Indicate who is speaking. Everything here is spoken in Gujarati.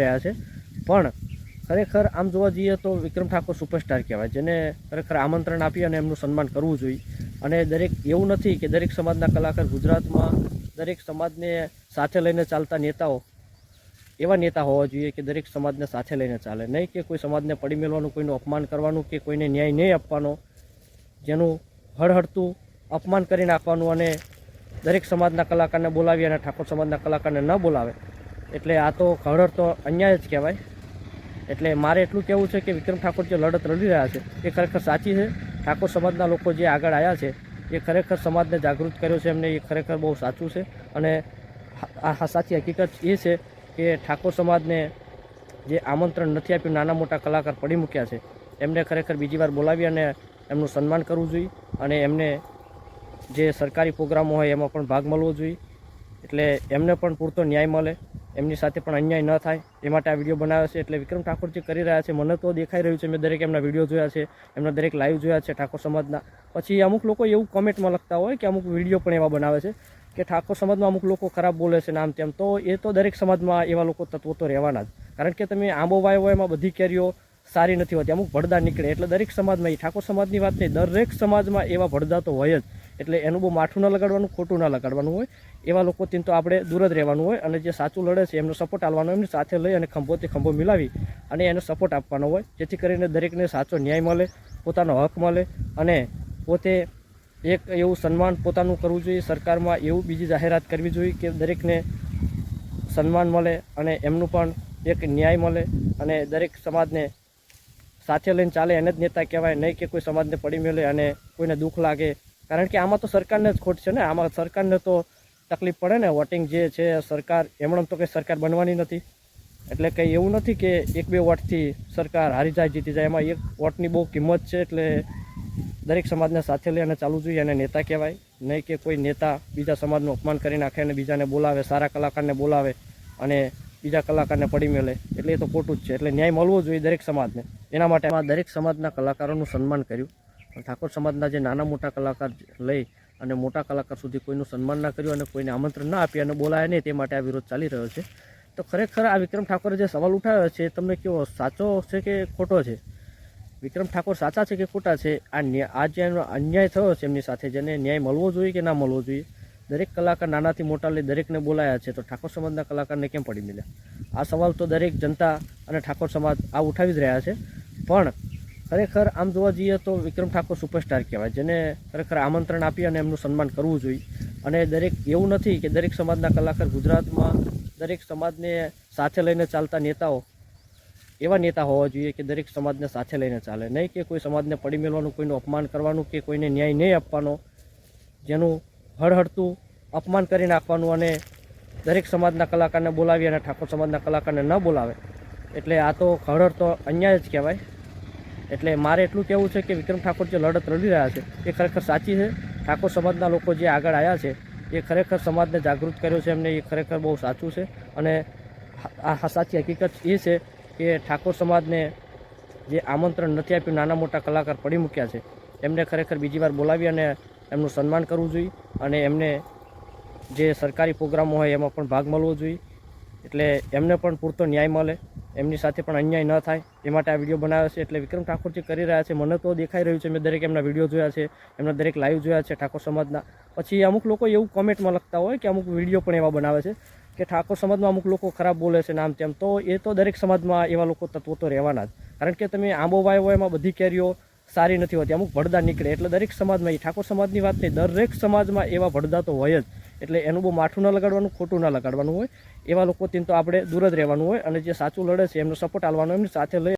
Speaker 1: રહ્યા છે. પણ ખરેખર આમ જોવા જઈએ તો વિક્રમ ઠાકોર સુપરસ્ટાર કહેવાય, જેને ખરેખર આમંત્રણ આપી અને એમનું સન્માન કરવું જોઈએ. અને દરેક, એવું નથી કે દરેક સમાજના કલાકાર ગુજરાતમાં દરેક સમાજને સાથે લઈને ચાલતા નેતાઓ, એવા નેતા હોવા જોઈએ કે દરેક સમાજને સાથે લઈને ચાલે. નહીં કે કોઈ સમાજને પડી મેળવાનું, કોઈનું અપમાન કરવાનું કે કોઈને ન્યાય નહીં આપવાનો, જેનું હળહળતું અપમાન કરી નાખવાનું અને દરેક સમાજના કલાકારને બોલાવી અને ઠાકોર સમાજના કલાકારને ન બોલાવે. એટલે આ તો કળર તો અન્યાય જ કહેવાય. એટલે મારે એટલું કહેવું છે કે વિક્રમ ઠાકોર જે લડત લડી રહ્યા છે, એ ખરેખર સાચી છે. ઠાકોર સમાજના લોકો જે આગળ આવ્યા છે, એ ખરેખર સમાજને જાગૃત કર્યો છે એમને એ ખરેખર બહુ સાચું છે. અને આ સાચી હકીકત એ છે કે ઠાકોર સમાજને જે આમંત્રણ નથી આપ્યું, નાના મોટા કલાકાર પડી મૂક્યા છે, એમને ખરેખર બીજી વાર બોલાવી અને એમનું સન્માન કરવું જોઈએ અને એમને જે સરકારી પ્રોગ્રામો હોય એમાં પણ ભાગ મળવો જોઈએ. એટલે એમને પણ પૂરતો ન્યાય મળે. એમની સાથે પણ અન્યાય ન થાય. એ માટે આ વીડિયો બનાવ્યો છે એટલે વિક્રમ ઠાકોર જે કરી રહ્યા છે. મને તો દેખાઈ રહ્યું છે. મેં દરેક એમના વીડિયો જોયા છે. એમના દરેક લાઈવ જોયા છે ઠાકોર સમાજના. પછી અમુક લોકો એવું કોમેન્ટમાં લખતા હોય કે અમુક વીડિયો પણ એવા બનાવે છે કે ઠાકોર સમાજમાં અમુક લોકો ખરાબ બોલે છે નામ તેમ. તો એ તો દરેક સમાજમાં એવા લોકો તત્વો તો રહેવાના જ. કારણ કે તમે આંબો વાયો એમાં બધી કેરીઓ સારી નથી હોતી. અમુક ભડદા નીકળે. એટલે દરેક સમાજમાં એ ઠાકોર સમાજની વાત નહીં, દરેક સમાજમાં એવા ભડદા તો હોય જ. એટલે એનું બહુ માઠું ન લગાડવાનું, ખોટું ના લગાડવાનું હોય. એવા લોકોથી તો આપણે દૂર જ રહેવાનું હોય અને જે સાચું લડે છે, એમનો સપોર્ટ આપવાનો એમની સાથે લઈ અને ખંભોથી ખંભો મિલાવી અને એનો સપોર્ટ આપવાનો હોય. જેથી કરીને દરેકને સાચો ન્યાય મળે, પોતાનો હક મળે અને પોતે એક એવું સન્માન પોતાનું કરવું જોઈએ. સરકારમાં એવું બીજી જાહેરાત કરવી જોઈએ કે દરેકને સન્માન મળે અને એમનું પણ એક ન્યાય મળે અને દરેક સમાજને સાથે લઈને ચાલે, એને જ નેતા કહેવાય. નહીં કે કોઈ સમાજને પડી મેળે અને કોઈને દુઃખ લાગે. કારણ કે આમાં તો સરકારને જ ખોટ છે ને. આમાં સરકારને તો તકલીફ પડે ને. વોટિંગ જે છે, સરકાર, એમણે તો કંઈ સરકાર બનવાની નથી. એટલે કંઈ એવું નથી કે એક બે વોટથી સરકાર હારી જાય, જીતી જાય. એમાં એક વોટની બહુ કિંમત છે એટલે દરેક સમાજને સાથે લઈ અને ચાલવું જોઈએ અને નેતા કહેવાય. નહીં કે કોઈ નેતા બીજા સમાજનું અપમાન કરી નાખે અને બીજાને બોલાવે, સારા કલાકારને બોલાવે અને બીજા કલાકારને પડી મેળે એટલે એ તો ખોટું જ છે. એટલે ન્યાય મળવો જોઈએ દરેક સમાજને. એના માટે આ દરેક સમાજના કલાકારોનું સન્માન કર્યું. ઠાકોર સમાજના જે નાના મોટા કલાકાર લઈ અને મોટા કલાકાર સુધી કોઈનું સન્માન ના કર્યું અને કોઈને આમંત્રણ ના આપ્યું અને બોલાયા નહીં, તે માટે આ વિરોધ ચાલી રહ્યો છે. તો ખરેખર આ વિક્રમ ઠાકોરે જે સવાલ ઉઠાવ્યો છે તમને કેવો સાચો છે કે ખોટો છે? વિક્રમ ઠાકોર સાચા છે કે ખોટા છે? આ આ જે અન્યાય થયો છે એમની સાથે, જેને ન્યાય મળવો જોઈએ કે ના મળવો જોઈએ? દરેક કલાકાર નાનાથી મોટા લઈ દરેકને બોલાયા છે, તો ઠાકોર સમાજના કલાકારને કેમ પડી મળ્યા આ સવાલ તો દરેક જનતા અને ઠાકોર સમાજ આ ઉઠાવી જ રહ્યા છે. પણ ખરેખર આમ જોવા જઈએ તો વિક્રમ ઠાકોર સુપરસ્ટાર કહેવાય, જેને ખરેખર આમંત્રણ આપી અને એમનું સન્માન કરવું જોઈએ. અને દરેક એવું નથી કે દરેક સમાજના કલાકાર ગુજરાતમાં દરેક સમાજને સાથે લઈને ચાલતા નેતાઓ, એવા નેતા હોવા જોઈએ કે દરેક સમાજને સાથે લઈને ચાલે. નહીં કે કોઈ સમાજને પડી મેળવાનું, કોઈનું અપમાન કરવાનું કે કોઈને ન્યાય નહીં આપવાનો, જેનું હળહળતું અપમાન કરી નાખવાનું અને દરેક સમાજના કલાકારને બોલાવી અને ઠાકોર સમાજના કલાકારને ન બોલાવે. એટલે આ તો હળહળ તો અન્યાય જ કહેવાય. એટલે મારે એટલું કહેવું છે કે વિક્રમ ઠાકોર જે લડત લડી રહ્યા છે, એ ખરેખર સાચી છે. ઠાકોર સમાજના લોકો જે આગળ આવ્યા છે, એ ખરેખર સમાજને જાગૃત કર્યો છે એમને એ ખરેખર બહુ સાચું છે. અને આ સાચી હકીકત એ છે કે ઠાકોર સમાજને જે આમંત્રણ નથી આપ્યું, નાના મોટા કલાકાર પડી મૂક્યા છે, એમને ખરેખર બીજી વાર બોલાવી અને એમનું સન્માન કરવું જોઈએ અને એમને જે સરકારી પ્રોગ્રામો હોય એમાં પણ ભાગ મળવો જોઈએ. એટલે એમને પણ પૂરતો ન્યાય મળે. એમની સાથે પણ અન્યાય ન થાય. એ માટે આ વીડિયો બનાવ્યો છે. એટલે વિક્રમ ઠાકોર જે કરી રહ્યા છે. મને તો દેખાઈ રહ્યું છે. મેં દરેક એમના વીડિયો જોયા છે. એમના દરેક લાઈવ જોયા છે ઠાકોર સમાજના. પછી અમુક લોકો એવું કોમેન્ટમાં લખતા હોય કે અમુક વીડિયો પણ એવા બનાવે છે કે ઠાકોર સમાજમાં અમુક લોકો ખરાબ બોલે છે નામ તેમ. તો એ તો દરેક સમાજમાં એવા લોકો તત્વો તો રહેવાના જ. કારણ કે તમે આંબો વાયો એમાં બધી કેરીઓ સારી નથી હોતી. અમુક ભડદા નીકળે. એટલે દરેક સમાજમાં એ ઠાકોર સમાજની વાત નહીં, દરેક સમાજમાં એવા ભડદા તો હોય જ. એટલે એનું બહુ માઠું ન લગાડવાનું, ખોટું ના લગાડવાનું હોય. એવા લોકોથી તો આપણે દૂર જ રહેવાનું હોય અને જે સાચું લડે છે, એમનો સપોર્ટ આપવાનો, એમની સાથે લઈ